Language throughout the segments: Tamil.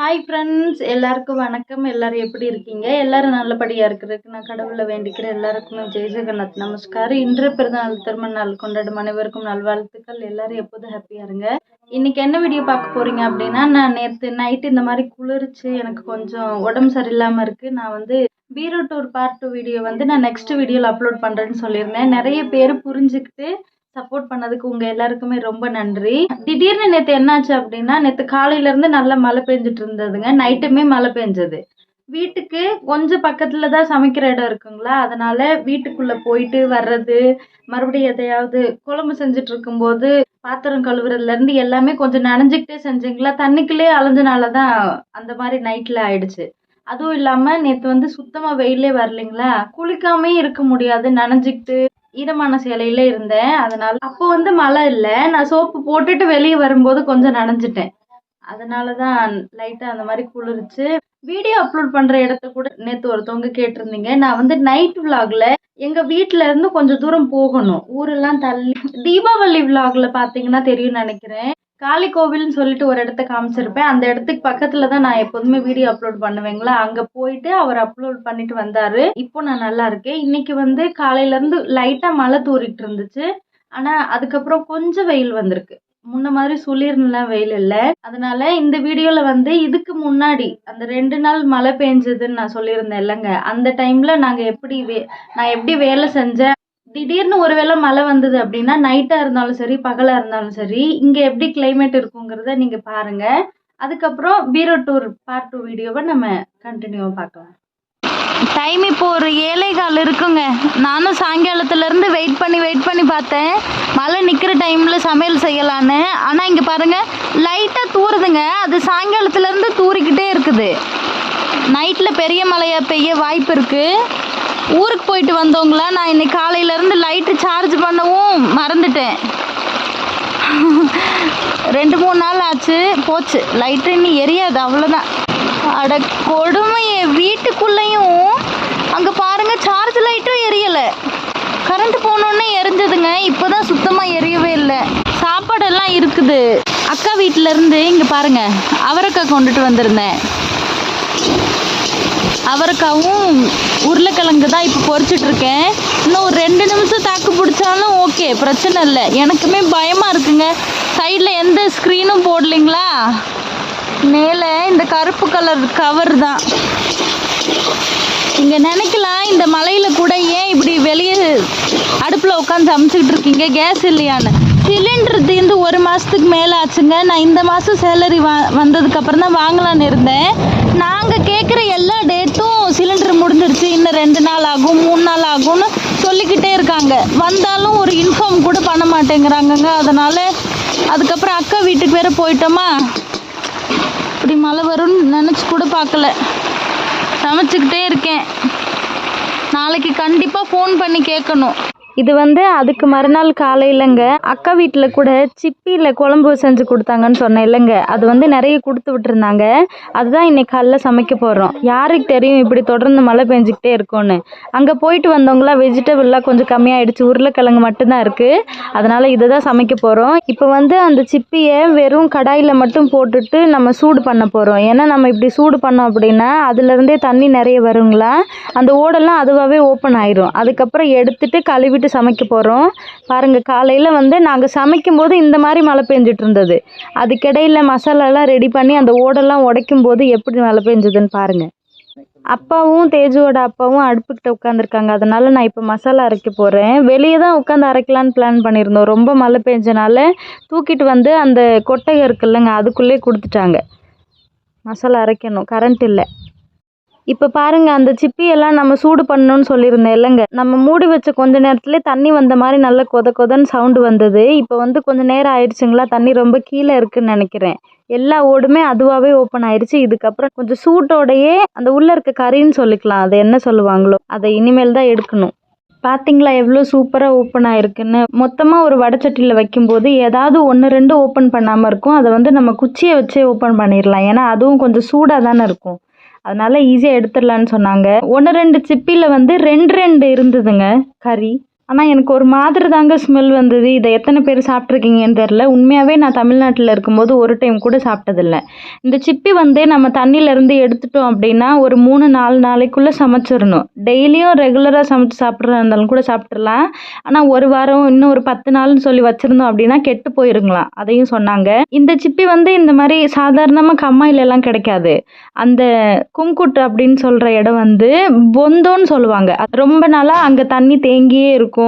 ஹாய் ஃப்ரெண்ட்ஸ் எல்லாருக்கும் வணக்கம். எல்லாரும் எப்படி இருக்கீங்க? எல்லாரும் நல்லபடியாக இருக்கிறதுக்கு நான் கடவுளை வேண்டிக்கிற எல்லாருக்குமே ஜெய் ஜெகநாத் நமஸ்காரம். இன்று பிறந்தநாள் திருமண நாள் கொண்டாடும் அனைவருக்கும் நல்வாழ்த்துக்கள். எல்லாரும் எப்போதும் ஹாப்பியாக இருங்க. இன்னைக்கு என்ன வீடியோ பார்க்க போறீங்க அப்படின்னா நான் நேற்று நைட்டு இந்த மாதிரி குளிர்ச்சு எனக்கு கொஞ்சம் உடம்பு சரியில்லாமல் இருக்குது நான் வந்து பீரோ டூர் பார்ட் டூ வீடியோ வந்து நான் நெக்ஸ்ட் வீடியோவில் அப்லோட் பண்ணுறேன்னு சொல்லியிருந்தேன். நிறைய பேர் புரிஞ்சுக்கிட்டு சப்போர்ட் பண்ணதுக்கு உங்க எல்லாருக்குமே ரொம்ப நன்றி. திடீர்னு நேற்று என்னாச்சு அப்படின்னா நேற்று காலையில இருந்து நல்லா மழை பெஞ்சிட்டு இருந்ததுங்க. நைட்டுமே மழை பெஞ்சது. வீட்டுக்கு கொஞ்சம் பக்கத்துல தான் சமைக்கிற இடம் இருக்குங்களா? அதனால வீட்டுக்குள்ள போயிட்டு வர்றது மறுபடியும் எதையாவது குழம்பு செஞ்சுட்டு இருக்கும்போது பாத்திரம் கழுவுறதுல இருந்து எல்லாமே கொஞ்சம் நனைஞ்சுக்கிட்டே செஞ்சீங்களா? தண்ணிக்குள்ளே அலைஞ்சனால தான் அந்த மாதிரி நைட்ல ஆயிடுச்சு. அதுவும் இல்லாம நேற்று வந்து சுத்தமா வெயிலே வரலைங்களா? குளிக்காமே இருக்க முடியாது. நனைஞ்சுக்கிட்டு ஈரமான சேலையில இருந்தேன். அதனால அப்போ வந்து மழை இல்லை. நான் சோப்பு போட்டுட்டு வெளியே வரும்போது கொஞ்சம் நனைஞ்சிட்டேன். அதனால தான் லைட்டாக அந்த மாதிரி குளிர்ச்சு. வீடியோ அப்லோட் பண்ணுற இடத்த கூட நேற்று ஒருத்தவங்க கேட்டிருந்தீங்க. நான் வந்து நைட் விலாகில் எங்கள் வீட்டில் இருந்து கொஞ்சம் தூரம் போகணும். ஊரெல்லாம் தள்ளி. தீபாவளி விலாகில் பார்த்தீங்கன்னா தெரியும்னு நினைக்கிறேன். காளி கோவில்னு சொல்லிட்டு ஒரு இடத்த காமிச்சிருப்பேன். அந்த இடத்துக்கு பக்கத்துல தான் நான் எப்போதுமே வீடியோ அப்லோட் பண்ணுவேங்களா? அங்க போயிட்டு அவர் அப்லோட் பண்ணிட்டு வந்தாரு. இப்போ நான் நல்லா இருக்கேன். இன்னைக்கு வந்து காலையில இருந்து லைட்டா மழை தூரிட்டு இருந்துச்சு. ஆனா அதுக்கப்புறம் கொஞ்சம் வெயில் வந்திருக்கு. முன்ன மாதிரி சுளிர்னுலாம் வெயில் இல்லை. அதனால இந்த வீடியோல வந்து இதுக்கு முன்னாடி அந்த ரெண்டு நாள் மழை பெஞ்சதுன்னு நான் சொல்லியிருந்தேன் இல்லைங்க. அந்த டைம்ல நாங்க எப்படி வே நான் எப்படி வேலை செஞ்சேன்? திடீர்னு ஒருவேளை மழை வந்தது அப்படின்னா நைட்டாக இருந்தாலும் சரி பகலாக இருந்தாலும் சரி இங்கே எப்படி கிளைமேட் இருக்குங்கிறத நீங்கள் பாருங்கள் அதுக்கப்புறம் பீரோ டூர் பார்ட் டூ வீடியோவை நம்ம கண்டினியூவாக பார்க்கலாம். டைம் இப்போ ஒரு ஏழை கால் இருக்குங்க. நானும் சாயங்காலத்துலேருந்து வெயிட் பண்ணி வெயிட் பண்ணி பார்த்தேன். மழை நிற்கிற டைமில் சமையல் செய்யலான்னு. ஆனால் இங்கே பாருங்கள் லைட்டாக தூறுதுங்க. அது சாயங்காலத்துலேருந்து தூறிக்கிட்டே இருக்குது. நைட்டில் பெரிய மழையாக பெய்ய வாய்ப்பு இருக்குது ஊருக்கு போயிட்டு வந்தவங்களா? நான் இன்னைக்கு காலையிலேருந்து லைட்டு சார்ஜ் பண்ணவும் மறந்துட்டேன். ரெண்டு மூணு நாள் ஆச்சு. போச்சு. லைட்டு இன்னும் எரியாது அவ்வளோதான் அட கொடுமையே வீட்டுக்குள்ளேயும் அங்கே பாருங்க சார்ஜ் லைட்டும் எரியலை. கரண்ட் போனோடனே எரிஞ்சதுங்க. இப்போ தான் சுத்தமாக எரியவே இல்லை. சாப்பாடெல்லாம் இருக்குது. அக்கா வீட்டிலருந்து இங்கே பாருங்க. அவரக்காய் கொண்டுட்டு வந்திருந்தேன். அவரைக்காவும் உருளைக்கிழங்கு தான் இப்போ பொரிச்சிட்டு இருக்கேன் இன்னும் ஒரு ரெண்டு நிமிஷம் தாக்கு பிடிச்சாலும் ஓகே பிரச்சனை இல்லை. எனக்குமே பயமாக இருக்குங்க. சைடில் எந்த ஸ்க்ரீனும் போடலைங்களா? மேலே இந்த கருப்பு கலர் கவர் தான். நீங்கள் நினைக்கலாம் இந்த மலையில் கூட ஏன் இப்படி வெளியே அடுப்பில் உட்காந்து சமைச்சிக்கிட்டு இருக்கீங்க கேஸ் இல்லையான்னு சிலிண்டர் தீர்ந்து ஒரு மாதத்துக்கு மேலே ஆச்சுங்க. நான் இந்த மாதம் சேலரி வா வந்ததுக்கப்புறம் தான் வாங்கலான்னு இருந்தேன். நாங்கள் கே முடிஞ்சிருச்சு இன்னும் ரெண்டு நாள் ஆகும் மூணு நாள் ஆகும்னு சொல்லிக்கிட்டே இருக்காங்க. வந்தாலும் ஒரு இன்ஃபார்ம் கூட பண்ண மாட்டேங்கிறாங்கங்க. அதனால் அதுக்கப்புறம் அக்கா வீட்டுக்கு வேற போயிட்டோமா? இப்படி மழை வரும்னு நினச்சி கூட பார்க்கல. சமைச்சிக்கிட்டே இருக்கேன். நாளைக்கு கண்டிப்பாக ஃபோன் பண்ணி கேட்கணும். இது வந்து அதுக்கு மறுநாள் காலையிலங்க. அக்கா வீட்டில் கூட சிப்பியில் குழம்பு செஞ்சு கொடுத்தாங்கன்னு சொன்னேன் இல்லைங்க அது வந்து நிறைய கொடுத்து விட்டுருந்தாங்க. அதுதான் இன்னைக்கு காலைல சமைக்க போகிறோம் யாருக்கு தெரியும் இப்படி தொடர்ந்து மழை பெஞ்சிக்கிட்டே இருக்கும்னு. அங்கே போயிட்டு வந்தவங்களாம் வெஜிடபிள்லாம் கொஞ்சம் கம்மியாயிடுச்சு. உருளைக்கிழங்கு மட்டும்தான் இருக்குது அதனால் இதை தான் சமைக்க போகிறோம் இப்போ வந்து அந்த சிப்பியை வெறும் கடாயில் மட்டும் போட்டுட்டு நம்ம சூடு பண்ண போகிறோம் ஏன்னா நம்ம இப்படி சூடு பண்ணோம் அப்படின்னா அதுலேருந்தே தண்ணி நிறைய வருங்களா? அந்த ஓடெல்லாம் அதுவாகவே ஓப்பன் ஆயிரும். அதுக்கப்புறம் எடுத்துட்டு போயிட்டு சமைக்க போகிறோம் பாருங்கள் காலையில் வந்து நாங்கள் சமைக்கும் போது இந்த மாதிரி மழை பெஞ்சிட்டு இருந்தது அதுக்கிடையில் மசாலாலாம் ரெடி பண்ணி அந்த ஓடெல்லாம் உடைக்கும் போது எப்படி மழை பெஞ்சதுன்னு பாருங்கள் அப்பாவும் தேஜுவோட அப்பாவும் அடுப்புக்கிட்ட உட்காந்துருக்காங்க அதனால நான் இப்போ மசாலா அரைக்க போகிறேன் வெளியே தான் உட்காந்து அரைக்கலான்னு பிளான் பண்ணியிருந்தோம். ரொம்ப மழை பெஞ்சனால தூக்கிட்டு வந்து அந்த கொட்டகை இருக்குல்லங்க அதுக்குள்ளே கொடுத்துட்டாங்க. மசாலா அரைக்கணும். கரண்ட் இல்லை. இப்போ பாருங்க அந்த சிப்பியெல்லாம் நம்ம சூடு பண்ணணும்னு சொல்லியிருந்தேன் இல்லைங்க. நம்ம மூடி வச்ச கொஞ்ச நேரத்துலேயே தண்ணி வந்த மாதிரி நல்ல கொத கொதன்னு சவுண்டு வந்தது. இப்போ வந்து கொஞ்ச நேரம் ஆயிடுச்சுங்களா? தண்ணி ரொம்ப கீழே இருக்குன்னு நினைக்கிறேன். எல்லா ஓடுமே அதுவாகவே ஓப்பன் ஆயிடுச்சு இதுக்கப்புறம் கொஞ்சம் சூட்டோடையே அந்த உள்ளே இருக்க கறின்னு சொல்லிக்கலாம். அதை என்ன சொல்லுவாங்களோ அதை இனிமேல் தான் எடுக்கணும். பார்த்தீங்களா எவ்வளோ சூப்பராக ஓப்பன் ஆயிருக்குன்னு. மொத்தமாக ஒரு வடச்சட்டியில் வைக்கும்போது ஏதாவது ஒன்று ரெண்டு ஓப்பன் பண்ணாமல் இருக்கும். அதை வந்து நம்ம குச்சியை வச்சே ஓப்பன் பண்ணிடலாம் ஏன்னா அதுவும் கொஞ்சம் சூடாக தானே இருக்கும். அதனால ஈஸியாக எடுத்துடலான்னு சொன்னாங்க. ஒன்று ரெண்டு சிப்பியில் வந்து ரெண்டு ரெண்டு இருந்ததுங்க. கறி. ஆனால் எனக்கு ஒரு மாதிரி தாங்க ஸ்மெல் வந்தது. இதை எத்தனை பேர் சாப்பிட்ருக்கீங்கன்னு தெரில உண்மையாகவே நான் தமிழ்நாட்டில் இருக்கும்போது ஒரு டைம் கூட சாப்பிட்டதில்ல. இந்த சிப்பி வந்து நம்ம தண்ணியிலேருந்து எடுத்துட்டோம் அப்படின்னா ஒரு மூணு நாலு நாளைக்குள்ளே சமைச்சிடணும். டெய்லியும் ரெகுலராக சமைச்சு சாப்பிட்றதா இருந்தாலும் கூட சாப்பிட்றலாம் ஆனால் ஒரு வாரம் இன்னும் ஒரு பத்து நாள்னு சொல்லி வச்சுருந்தோம் அப்படின்னா கெட்டு போயிருங்களாம். அதையும் சொன்னாங்க. இந்த சிப்பி வந்து இந்த மாதிரி சாதாரணமாக கம்மாயிலெல்லாம் கிடைக்காது. அந்த கும்குட் அப்படின்னு சொல்கிற இடம் வந்து பொந்தோன்னு சொல்லுவாங்க. அது ரொம்ப நாளாக அங்கே தண்ணி தேங்கியே இருக்கும்.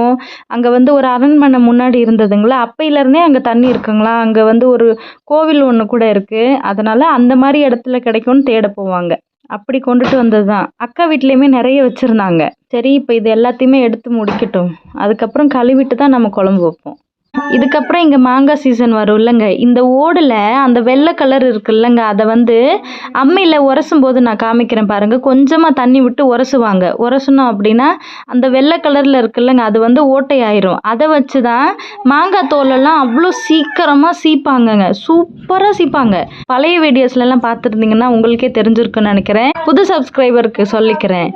அங்கே வந்து ஒரு அரண்மனை முன்னாடி இருந்ததுங்களா? அப்பையிலேருந்தே அங்கே தண்ணி இருக்குங்களா? அங்கே வந்து ஒரு கோவில் ஒன்று கூட இருக்குது அதனால் அந்த மாதிரி இடத்துல கிடைக்கும்னு தேட போவாங்க. அப்படி கொண்டுட்டு வந்தது தான் அக்கா வீட்லேயுமே நிறைய வச்சுருந்தாங்க. சரி இப்போ இது எல்லாத்தையுமே எடுத்து முடிக்கட்டும். அதுக்கப்புறம் கழுவிட்டு தான் நம்ம குழம்பு வைப்போம். இதுக்கப்புறம் இங்கே மாங்காய் சீசன் வரும் இல்லைங்க. இந்த ஓடில் அந்த வெள்ளை கலர் இருக்குல்லங்க அதை வந்து அம்மியில் உரசும் போது நான் காமிக்கிறேன் பாருங்கள் கொஞ்சமாக தண்ணி விட்டு உரசுவாங்க. உரசணும் அப்படின்னா அந்த வெள்ளை கலரில் இருக்குல்லங்க அது வந்து ஓட்டையாயிரும். அதை வச்சு தான் மாங்காய் தோலெல்லாம் அவ்வளோ சீக்கிரமாக சீப்பாங்கங்க. சூப்பராக சீப்பாங்க. பழைய வீடியோஸ்லலாம் பார்த்துருந்தீங்கன்னா உங்களுக்கே தெரிஞ்சிருக்குன்னு நினைக்கிறேன். புது சப்ஸ்கிரைபருக்கு சொல்லிக்கிறேன்.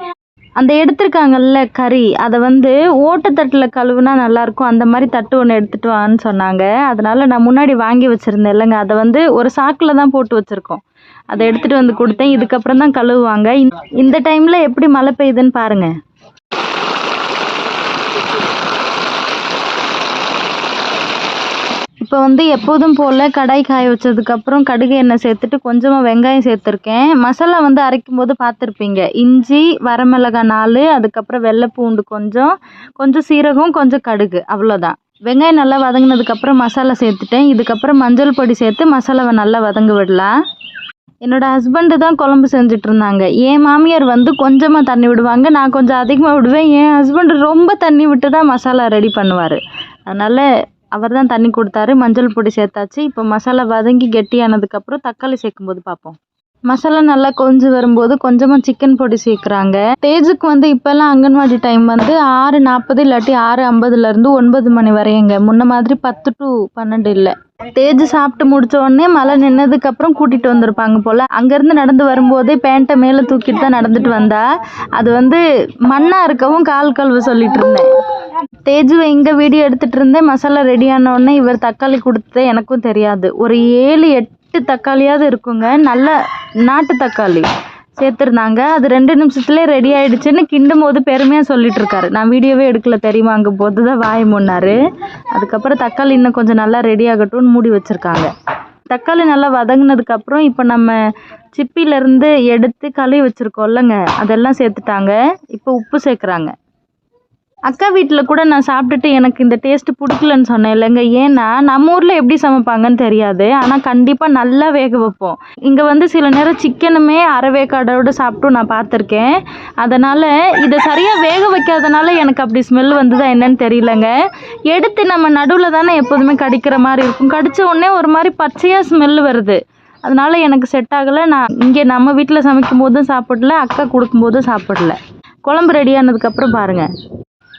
அந்த எடுத்திருக்காங்கல்ல கறி அதை வந்து ஓட்டத்தட்டில் கழுவுனா நல்லாயிருக்கும் அந்த மாதிரி தட்டு ஒன்று எடுத்துகிட்டு வான்னு சொன்னாங்க. அதனால் நான் முன்னாடி வாங்கி வச்சுருந்தேன். இல்லைங்க அதை வந்து ஒரு சாக்கில் தான் போட்டு வச்சுருக்கோம். அதை எடுத்துகிட்டு வந்து கொடுத்தேன். இதுக்கப்புறம் தான் கழுவுவாங்க. இந்த- இந்த டைமில் எப்படி மழை பெய்யுதுன்னு பாருங்கள் இப்போ வந்து எப்போதும் போல் கடாய் காய வச்சதுக்கப்புறம் கடுகு எண்ணெய் சேர்த்துட்டு கொஞ்சமாக வெங்காயம் சேர்த்துருக்கேன். மசாலா வந்து அரைக்கும் போது பார்த்துருப்பீங்க. இஞ்சி வரமிளகாய் நாலு அதுக்கப்புறம் வெள்ளை பூண்டு கொஞ்சம் கொஞ்சம் சீரகம் கொஞ்சம் கடுகு அவ்வளோதான் வெங்காயம் நல்லா வதங்கினதுக்கப்புறம் மசாலா சேர்த்துட்டேன். இதுக்கப்புறம் மஞ்சள் பொடி சேர்த்து மசாலாவை நல்லா வதங்க விடலாம். என்னோட ஹஸ்பண்டு தான் குழம்பு செஞ்சுட்டு இருந்தாங்க. என் மாமியார் வந்து கொஞ்சமாக தண்ணி விடுவாங்க. நான் கொஞ்சம் அதிகமாக விடுவேன். என் ஹஸ்பண்டு ரொம்ப தண்ணி விட்டு தான் மசாலா ரெடி பண்ணுவார். அதனால் அவர் தான் தண்ணி கொடுத்தாரு மஞ்சள் பொடி சேர்த்தாச்சு. இப்போ மசாலா வதங்கி கெட்டியானதுக்கப்புறம் தக்காளி சேர்க்கும்போது பார்ப்போம். மசாலா நல்லா கொஞ்சம் வரும்போது கொஞ்சமாக சிக்கன் பொடி சேர்க்குறாங்க. தேஜுக்கு வந்து இப்போல்லாம் அங்கன்வாடி டைம் வந்து ஆறு நாற்பது இல்லாட்டி ஆறு ஐம்பதுலேருந்து ஒன்பது மணி வரையுங்க. முன்ன மாதிரி பத்து டு பன்னெண்டு இல்லை. தேஜ் சாப்பிட்டு முடிச்ச உடனே மழை நின்னதுக்கப்புறம் கூட்டிகிட்டு வந்திருப்பாங்க போல். அங்கேருந்து நடந்து வரும்போதே பேண்ட்டை மேலே தூக்கிட்டு தான் நடந்துட்டு வந்தா. அது வந்து மண்ணாக இருக்கவும் கால் கழுவ சொல்லிட்டு இருந்தேன். தேஜுவை இங்கே வீடியோ எடுத்துகிட்டு இருந்தேன். மசாலா ரெடி ஆன உடனே இவர் தக்காளி கொடுத்தது எனக்கும் தெரியாது. ஒரு ஏழு எட்டு நாட்டு தக்காளியாவது இருக்குங்க. நல்ல நாட்டு தக்காளி சேர்த்துருந்தாங்க. அது ரெண்டு நிமிஷத்துலேயே ரெடி ஆயிடுச்சுன்னு கிண்டும் போது பெருமையாக சொல்லிட்டு இருக்காரு நான் வீடியோவே எடுக்கல தெரியுமா? அங்கே போது தான் வாய் முன்னாரு அதுக்கப்புறம் தக்காளி இன்னும் கொஞ்சம் நல்லா ரெடி ஆகட்டும்னு மூடி வச்சுருக்காங்க. தக்காளி நல்லா வதங்கினதுக்கப்புறம் இப்போ நம்ம சிப்பிலேருந்து எடுத்து கழுவி வச்சுருக்கோம் இல்லைங்க. அதெல்லாம் சேர்த்துட்டாங்க. இப்போ உப்பு சேர்க்குறாங்க. அக்கா வீட்டில் கூட நான் சாப்பிட்டுட்டு எனக்கு இந்த டேஸ்ட்டு பிடிக்கலன்னு சொன்னேன் இல்லைங்க. ஏன்னா நம்ம ஊரில் எப்படி சமைப்பாங்கன்னு தெரியாது. ஆனால் கண்டிப்பாக நல்லா வேக வைப்போம். இங்கே வந்து சில நேரம் சிக்கனுமே அரை வேக்காடோட சாப்பிட்டும் நான் பார்த்துருக்கேன். அதனால் இதை சரியாக வேக வைக்காதனால எனக்கு அப்படி ஸ்மெல் வந்ததா என்னன்னு தெரியலங்க. எடுத்து நம்ம நடுவில் தானே எப்போதுமே கடிக்கிற மாதிரி இருக்கும். கடித்த உடனே ஒரு மாதிரி பச்சையாக ஸ்மெல் வருது. அதனால் எனக்கு செட் ஆகலை. நான் இங்கே நம்ம வீட்டில் சமைக்கும் போதும் சாப்பிடல அக்கா கொடுக்கும்போதும் சாப்பிடல. குழம்பு ரெடி ஆனதுக்கப்புறம் பாருங்கள்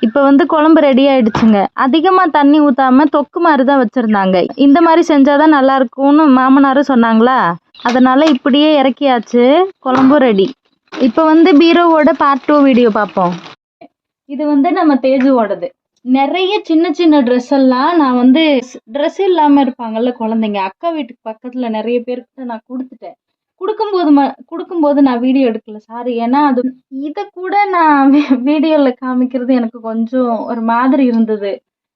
இப்போ வந்து குழம்பு ரெடி ஆயிடுச்சுங்க. அதிகமாக தண்ணி ஊற்றாம தொக்கு மாதிரி தான் வச்சுருந்தாங்க. இந்த மாதிரி செஞ்சால் தான் நல்லா இருக்கும்னு மாமனாரும் சொன்னாங்களா? அதனால் இப்படியே இறக்கியாச்சு. குழம்பும் ரெடி இப்போ வந்து பீரோவோட பார்ட் டூ வீடியோ பார்ப்போம். இது வந்து நம்ம தேஜுவோடது. நிறைய சின்ன சின்ன ட்ரெஸ் எல்லாம் நான் வந்து ட்ரெஸ் இல்லாமல் இருப்பாங்கல்ல குழந்தைங்க. அக்கா வீட்டுக்கு பக்கத்தில் நிறைய பேருக்கு நான் கொடுத்துட்டேன். கொடுக்கும்போது ம கொடுக்கும்போது நான் வீடியோ எடுக்கல சாரி ஏன்னா அது இதை கூட நான் வீடியோவில் காமிக்கிறது எனக்கு கொஞ்சம் ஒரு மாதிரி இருந்தது.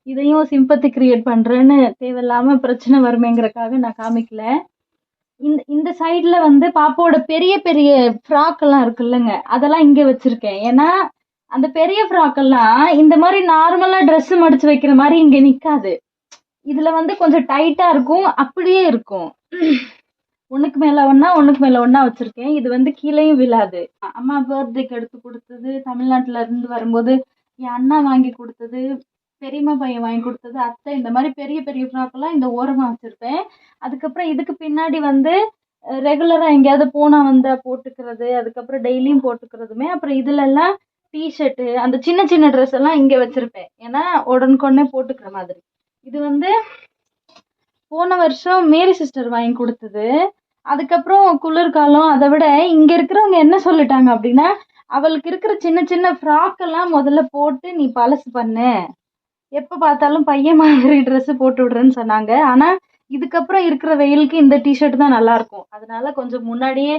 இதையும் சிம்பத்தி கிரியேட் பண்ணுறேன்னு தேவையில்லாமல் பிரச்சனை வருமேங்கிறக்காக நான் காமிக்கல. இந்த இந்த சைடில் வந்து பாப்பாவோட பெரிய பெரிய ஃப்ராக்கெல்லாம் இருக்குல்லங்க அதெல்லாம் இங்கே வச்சுருக்கேன். ஏன்னா அந்த பெரிய ஃப்ராக்கெல்லாம் இந்த மாதிரி நார்மலாக ட்ரெஸ் மடித்து வைக்கிற மாதிரி இங்கே நிற்காது இதில் வந்து கொஞ்சம் டைட்டாக இருக்கும் அப்படியே இருக்கும். ஒன்றுக்கு மேலே ஒன்றா ஒன்றுக்கு மேலே ஒன்றா வச்சுருக்கேன். இது வந்து கீழேயும் விழாது. அம்மா பர்த்டேக்கு எடுத்து கொடுத்தது தமிழ்நாட்டுல இருந்து வரும்போது என் அண்ணா வாங்கி கொடுத்தது பெரியம்மா பையன் வாங்கி கொடுத்தது அத்தை இந்த மாதிரி பெரிய பெரிய ஃப்ராக்கெல்லாம் இந்த ஓரமாக வச்சுருப்பேன். அதுக்கப்புறம் இதுக்கு பின்னாடி வந்து ரெகுலராக எங்கேயாவது போனால் வந்தால் போட்டுக்கிறது அதுக்கப்புறம் டெய்லியும் போட்டுக்கிறதுமே. அப்புறம் இதுலெல்லாம் டிஷர்ட்டு அந்த சின்ன சின்ன ட்ரெஸ் எல்லாம் இங்கே வச்சுருப்பேன். ஏன்னா உடனுக்குடனே போட்டுக்கிற மாதிரி. இது வந்து போன வருஷம் மேரி சிஸ்டர் வாங்கி கொடுத்தது. அதுக்கப்புறம் குளிர்காலம் அதை விட இங்கே இருக்கிறவங்க என்ன சொல்லிட்டாங்க அப்படின்னா அவளுக்கு இருக்கிற சின்ன சின்ன ஃப்ராக் எல்லாம் முதல்ல போட்டு நீ பழசு பண்ணு. எப்போ பார்த்தாலும் பையன் மாதிரி ட்ரெஸ்ஸு போட்டு விடுறேன்னு சொன்னாங்க. ஆனால் இதுக்கப்புறம் இருக்கிற வெயிலுக்கு இந்த டிஷர்ட் தான் நல்லாயிருக்கும் அதனால கொஞ்சம் முன்னாடியே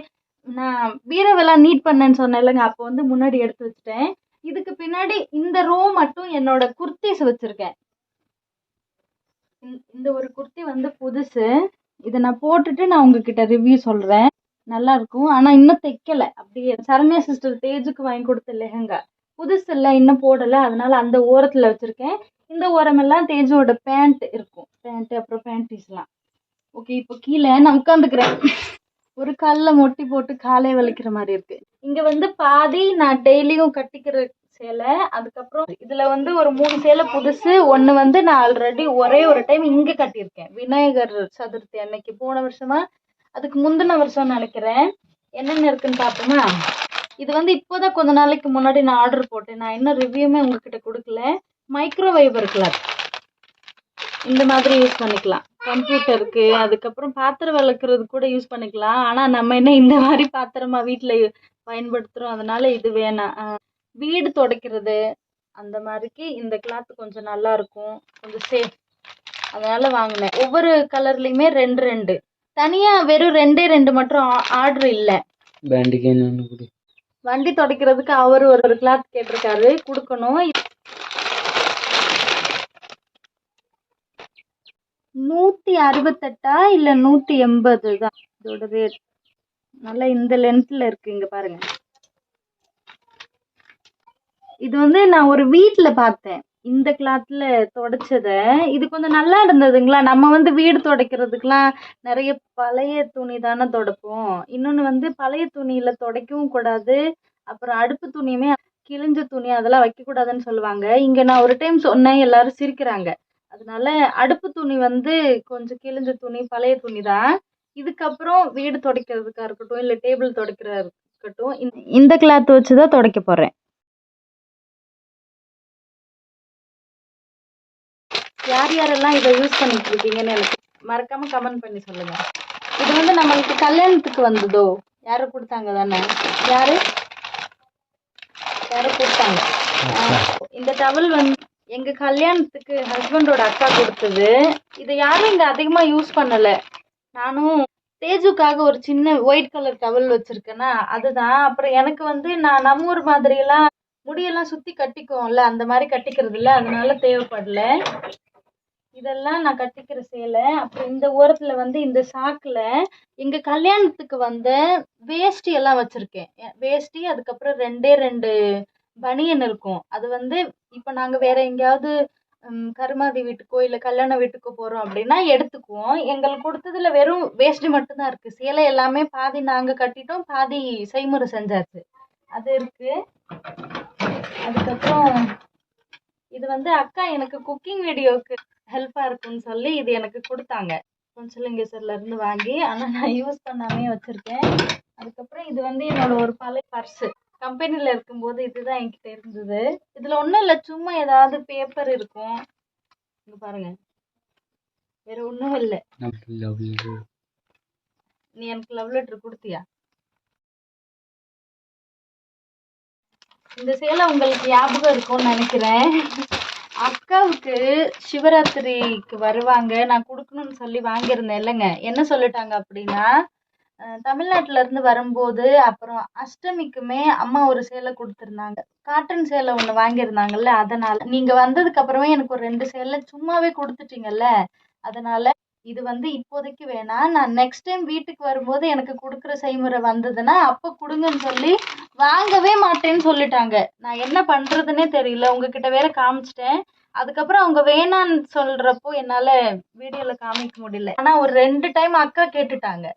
நான் வீரவெல்லாம் நீட் பண்ணேன்னு சொன்னேன் இல்லைங்க. அப்போ வந்து முன்னாடி எடுத்து வச்சுட்டேன். இதுக்கு பின்னாடி இந்த ரோ மட்டும் என்னோட குர்த்திஸ் வச்சுருக்கேன். இந்த ஒரு குர்த்தி வந்து புதுசு. இதை நான் போட்டுட்டு நான் உங்ககிட்ட ரிவ்யூ சொல்கிறேன் நல்லா இருக்கும் ஆனால் இன்னும் தைக்கல. அப்படியே சரண்யா சிஸ்டர் தேஜுக்கு வாங்கி கொடுத்த லெஹங்கா. புதுசு இல்லை இன்னும் போடலை. அதனால அந்த ஓரத்தில் வச்சுருக்கேன். இந்த ஓரமெல்லாம் தேஜோட பேண்ட் இருக்கும். பேண்ட்டு அப்புறம் பேண்டீஸ்லாம் ஓகே இப்போ கீழே நான் உட்காந்துக்கிறேன் ஒரு காலில் மொட்டி போட்டு காலே வலிக்கிற மாதிரி இருக்குது இங்கே வந்து பாதி நான் டெய்லியும் கட்டிக்கிற சேலை. அதுக்கப்புறம் இதுல வந்து ஒரு மூணு சேலை புதுசு ஒன்னு வந்து நான் ஆல்ரெடி ஒரே ஒரு டைம் இங்க கட்டியிருக்கேன். விநாயகர் சதுர்த்தி அன்னைக்கு போன வருஷமா அதுக்கு முந்தின வருஷம் நினைக்கிறேன். என்னென்ன இருக்குன்னு பார்ப்போமா? இது வந்து இப்போதான் கொஞ்ச நாளைக்கு முன்னாடி நான் ஆர்டர் போட்டேன். நான் இன்னும் ரிவ்யூமே உங்ககிட்ட கொடுக்கல. மைக்ரோவைவர் கிளாத் இந்த மாதிரி யூஸ் பண்ணிக்கலாம். கம்ப்யூட்டருக்கு அதுக்கப்புறம் பாத்திரம் விளக்குறது கூட யூஸ் பண்ணிக்கலாம். ஆனால் நம்ம என்ன இந்த மாதிரி பாத்திரமா வீட்டில் பயன்படுத்துகிறோம் அதனால இது வேணாம். வீடு துடைக்கிறது அந்த மாதிரிக்கு இந்த கிளாத் கொஞ்சம் நல்லா இருக்கும். கொஞ்சம் சேஃப் அதனால வாங்கினேன். ஒவ்வொரு கலர்லயுமே ரெண்டு ரெண்டு. தனியா வெறும் ரெண்டே ரெண்டு மட்டும் ஆர்டர் இல்ல. வண்டி துடைக்கிறதுக்கு அவர் ஒரு ஒரு கிளாத் கேட்டிருக்காரு. கொடுக்கணும். நூத்தி அறுபத்தெட்டா இல்ல நூத்தி எண்பது தான்? இதோட ரேட் நல்லா இந்த லென்த்ல இருக்கு இங்க பாருங்க. இது வந்து நான் ஒரு வீட்ல பார்த்தேன் இந்த கிளாத்ல துடைச்சத இது கொஞ்சம் நல்லா இருந்ததுங்களா? நம்ம வந்து வீடு துடைக்கிறதுக்கெலாம் நிறைய பழைய துணி தானே துடைப்போம். இன்னொன்று வந்து பழைய துணியில துடைக்கவும் கூடாது. அப்புறம் அடுப்பு துணியுமே கிழிஞ்ச துணி அதெல்லாம் வைக்கக்கூடாதுன்னு சொல்லுவாங்க. இங்க நான் ஒரு டைம் சொன்னேன் எல்லாரும் சிரிக்கிறாங்க. அதனால அடுப்பு துணி வந்து கொஞ்சம் கிழிஞ்ச துணி பழைய துணி தான். இதுக்கப்புறம் வீடு துடைக்கிறதுக்கா இருக்கட்டும் இல்லை டேபிள் துடைக்கிறதா இருக்கட்டும் இந்த- இந்த கிளாத் வச்சு தான் துடைக்க போறேன். யார் யாரெல்லாம் இதை யூஸ் பண்ணிட்டு இருக்கீங்கன்னு எனக்கு மறக்காம கமெண்ட் பண்ணி சொல்லுங்க. இது வந்து நம்மளுக்கு கல்யாணத்துக்கு வந்ததோ? யாரு கொடுத்தாங்க தானே? யாரு? யாரு கொடுத்தாங்க? இந்த டவல் வந்து எங்க கல்யாணத்துக்கு ஹஸ்பண்டோட அக்கா கொடுத்தது. இதை யாரும் இங்க அதிகமா யூஸ் பண்ணல. நானும் தேஜுக்காக ஒரு சின்ன ஒயிட் கலர் டவல் வச்சிருக்கேன்னா அதுதான். அப்புறம் எனக்கு வந்து நான் நம்ம ஊர் மாதிரி எல்லாம் முடியெல்லாம் சுத்தி கட்டிக்குவோம்ல அந்த மாதிரி கட்டிக்கிறது இல்ல அதனால தேவைப்படல. இதெல்லாம் நான் கட்டிக்கிற சேலை. அப்புறம் இந்த ஓரத்துல வந்து இந்த சாக்குல எங்க கல்யாணத்துக்கு வந்த வேஷ்டி எல்லாம் வச்சிருக்கேன். வேஷ்டி அதுக்கப்புறம் ரெண்டே ரெண்டு பனியன் இருக்கும். அது வந்து இப்ப நாங்க வேற எங்கேயாவது கருமாதி வீட்டுக்கோ இல்ல கல்யாண வீட்டுக்கோ போறோம் அப்படின்னா எடுத்துக்குவோம். எங்களுக்கு கொடுத்ததுல வெறும் வேஷ்டி மட்டும்தான் இருக்கு. சேலை எல்லாமே பாதி நாங்க கட்டிட்டோம் பாதி செய்முறை செஞ்சாச்சு. அது இருக்கு. அதுக்கப்புறம் இது வந்து அக்கா எனக்கு குக்கிங் வீடியோக்கு ஹெல்ப்பா இருக்கும்னு சொல்லி இது எனக்கு கொடுத்தாங்க. இருந்து வாங்கி ஆனா நான் யூஸ் பண்ணாமே வச்சிருக்கேன். அதுக்கப்புறம் இது வந்து என்னோட ஒரு பழைய பர்ஸ் கம்பெனில இருக்கும்போது இதுதான் என்கிட்ட இருந்தது. இதுல ஒண்ணும் இல்ல சும்மா ஏதாவது பேப்பர் இருக்கும். இங்க பாருங்க. வேற ஒண்ணும் இல்ல. நீ எனக்கு லவ் லெட்டர் கொடுத்தியா? இந்த சேலை உங்களுக்கு ஞாபகம் இருக்கும்னு நினைக்கிறேன். அக்காவுக்கு சிவராத்திரிக்கு வருவாங்க. நான் கொடுக்கணும்னு சொல்லி வாங்கியிருந்தேன். இல்லைங்க. என்ன சொல்லிட்டாங்க அப்படின்னா தமிழ்நாட்டில இருந்து வரும்போது அப்புறம் அஷ்டமிக்குமே அம்மா ஒரு சேலை கொடுத்துருந்தாங்க. காட்டன் சேலை ஒன்று வாங்கியிருந்தாங்கல்ல அதனால நீங்க வந்ததுக்கு அப்புறமே எனக்கு ஒரு ரெண்டு சேலை சும்மாவே கொடுத்துட்டீங்கல்ல அதனால இது வந்து இப்போதைக்கு வேணாம். நான் நெக்ஸ்ட் டைம் வீட்டுக்கு வரும்போது எனக்கு கொடுக்குற செய்முறை வந்ததுன்னா அப்போ கொடுங்கன்னு சொல்லி வாங்கவே மாட்டேன்னு சொல்லிட்டாங்க. நான் என்ன பண்ணுறதுன்னே தெரியல. உங்ககிட்ட வேற காமிச்சிட்டேன். அதுக்கப்புறம் அவங்க வேணான்னு சொல்றப்போ என்னால வீடியோல காமிக்க முடியல. ஆனா ஒரு ரெண்டு டைம் அக்கா கேட்டுட்டாங்க.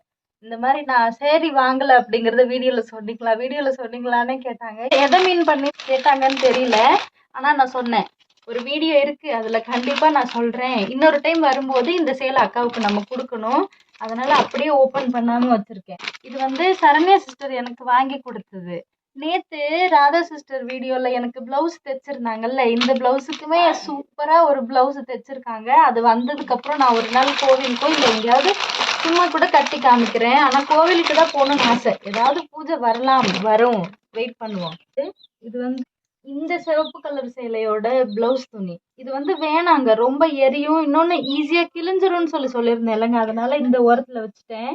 இந்த மாதிரி நான் சரி வாங்கல அப்படிங்கறத வீடியோல சொன்னீங்களா? வீடியோல சொன்னீங்களான்னு கேட்டாங்க. எதை மீன் பண்ணி கேட்டாங்கன்னு தெரியல. ஆனா நான் சொன்னேன். ஒரு வீடியோ இருக்கு அதுல கண்டிப்பா நான் சொல்றேன். இன்னொரு டைம் வரும்போது இந்த சேலை அக்காவுக்கு நம்ம கொடுக்கணும். அதனால அப்படியே ஓபன் பண்ணாம வச்சிருக்கேன். இது வந்து சரண்யா சிஸ்டர் எனக்கு வாங்கி கொடுத்தது. நேத்து ராதா சிஸ்டர் வீடியோல எனக்கு பிளவுஸ் தைச்சிருந்தாங்கல்ல இந்த பிளவுஸுக்குமே சூப்பரா ஒரு பிளவுஸ் தைச்சிருக்காங்க. அது வந்ததுக்கு அப்புறம் நான் ஒரு நாள் கோவிலுக்கோ இல்லை எங்கேயாவது சும்மா கூட கட்டி காமிக்கிறேன். ஆனா கோவிலுக்கு தான் போகணும்னு ஆசை. ஏதாவது பூஜை வரலாம் வரும். வெயிட் பண்ணுவோம். இது வந்து இந்த சிவப்பு கலர் சேலையோட பிளவுஸ் துணி. இது வந்து வேணாங்க ரொம்ப எரியும். இன்னொன்னு ஈஸியா கிழிஞ்சிரும்னு சொல்லி சொல்லியிருந்தேன் இல்லைங்க. அதனால இந்த ஓரத்துல வச்சுட்டேன்.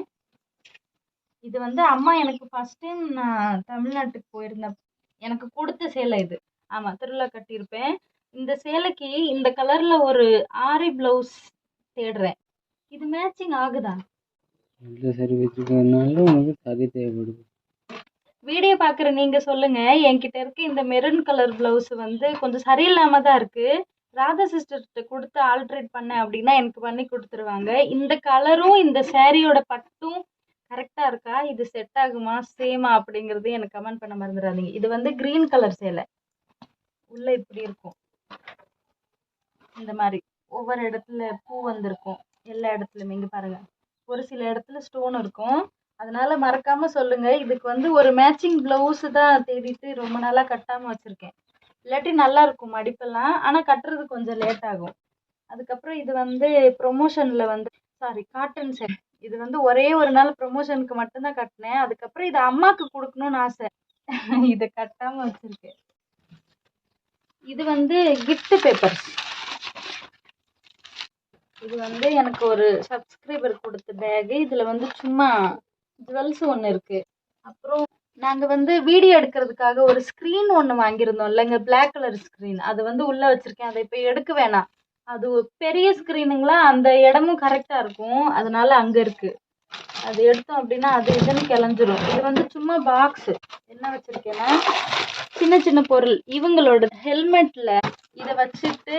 இது வந்து அம்மா எனக்கு ஃபர்ஸ்ட் டைம் நான் தமிழ்நாட்டுக்கு போயிருந்தேன் எனக்கு கொடுத்த சேலை இது. ஆமா திருவிழா கட்டியிருப்பேன். இந்த சேலைக்கு இந்த கலர்ல ஒரு ஆரி பிளவுஸ் தேடுறேன். இது மேட்சிங் ஆகுதா? இல்லை சரி வச்சுக்கிறதுனால உனக்கு சதி தேவைப்படுது. வீடியோ பார்க்குற நீங்கள் சொல்லுங்கள் என்கிட்ட இருக்க இந்த மெரூன் கலர் ப்ளவுஸ் வந்து கொஞ்சம் சரியில்லாமல் தான் இருக்குது ராதா சிஸ்டர்கிட்ட கொடுத்து ஆல்ட்ரேட் பண்ணேன் அப்படின்னா எனக்கு பண்ணி கொடுத்துருவாங்க. இந்த கலரும் இந்த சேரீயோட பட்டும் கரெக்டாக இருக்கா? இது செட் ஆகுமா? சேமா அப்படிங்கிறது எனக்கு கமெண்ட் பண்ண மறந்துடாதீங்க. இது வந்து க்ரீன் கலர் சேலை. உள்ளே இப்படி இருக்கும். இந்த மாதிரி. ஒவ்வொரு இடத்துல பூ வந்திருக்கும். எல்லா இடத்துலையுமே. இங்கே பாருங்கள் ஒரு சில இடத்துல ஸ்டோன் இருக்கும். அதனால மறக்காம சொல்லுங்க. இதுக்கு வந்து ஒரு மேட்சிங் பிளவுஸ் தான் தேடிட்டு ரொம்ப நாளா கட்டாம வச்சிருக்கேன். இல்லாட்டி நல்லா இருக்கும் மடிப்பெல்லாம். ஆனா கட்டுறது கொஞ்சம் லேட் ஆகும். அதுக்கப்புறம் இது வந்து ப்ரொமோஷன்ல வந்து சாரி காட்டன் செட் இது வந்து ஒரே ஒரு நாள் ப்ரொமோஷனுக்கு மட்டும்தான் கட்டினேன். அதுக்கப்புறம் இது அம்மாக்கு கொடுக்கணும்னு ஆசை. இதை கட்டாம வச்சிருக்கேன். இது வந்து கிஃப்ட் பேப்பர்ஸ் இது வந்து எனக்கு ஒரு சப்ஸ்கிரைபர் கொடுத்த பேகு இதுல வந்து சும்மா ஜுவல்ஸ் ஒன்று இருக்கு. அப்புறம் நாங்க வந்து வீடியோ எடுக்கிறதுக்காக ஒரு ஸ்க்ரீன் ஒன்று வாங்கியிருந்தோம். இல்லைங்க பிளாக் கலர் ஸ்க்ரீன் அது வந்து உள்ள வச்சிருக்கேன். அதை இப்போ எடுக்க வேணாம். அது பெரிய ஸ்க்ரீனுங்களா அந்த இடமும் கரெக்டா இருக்கும். அதனால அங்க இருக்கு. அது எடுத்தோம் அப்படின்னா அது இதுன்னு கிளஞ்சிரும். இது வந்து சும்மா பாக்ஸ் என்ன வச்சிருக்கேன்னா சின்ன சின்ன பொருள். இவங்களோட ஹெல்மெட்ல இதை வச்சுட்டு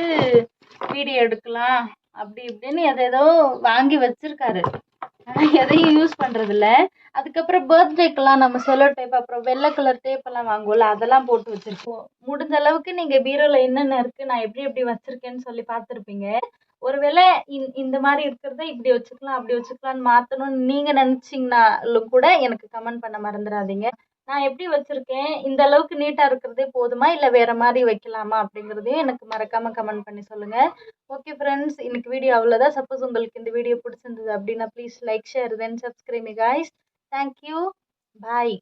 வீடியோ எடுக்கலாம். அப்படி இப்படின்னு எதை வாங்கி வச்சிருக்காரு. ஆனா எதையும் யூஸ் பண்றது இல்ல அதுக்கப்புறம் பர்த்டேக்கெல்லாம் நம்ம செலோ டேப் அப்புறம் வெள்ளை கலர் டேப் எல்லாம் வாங்குவோம்ல அதெல்லாம் போட்டு வச்சிருக்கோம் முடிஞ்ச அளவுக்கு நீங்க பீரோல என்னென்ன இருக்கு நான் எப்படி எப்படி வச்சிருக்கேன்னு சொல்லி பார்த்துருப்பீங்க. ஒருவேளை இந்த- இந்த மாதிரி இருக்கிறத இப்படி வச்சுக்கலாம் அப்படி வச்சுக்கலாம்னு மாத்தணும்னு நீங்க நினைச்சீங்கன்னாலும் கூட எனக்கு கமெண்ட் பண்ண மறந்துடாதீங்க. நான் எப்படி வச்சிருக்கேன்? இந்த அளவுக்கு நீட்டா இருக்கிறதே போதுமா? இல்ல வேற மாதிரி வைக்கலாமா? அப்படிங்கறதையும் எனக்கு மறக்காம கமெண்ட் பண்ணி சொல்லுங்க. ஓகே ஃப்ரெண்ட்ஸ் இன்னைக்கு வீடியோ அவ்வளோதான் சப்போஸ் உங்களுக்கு இந்த வீடியோ பிடிச்சிருந்தது அப்படின்னா please like share then subscribe guys thank you bye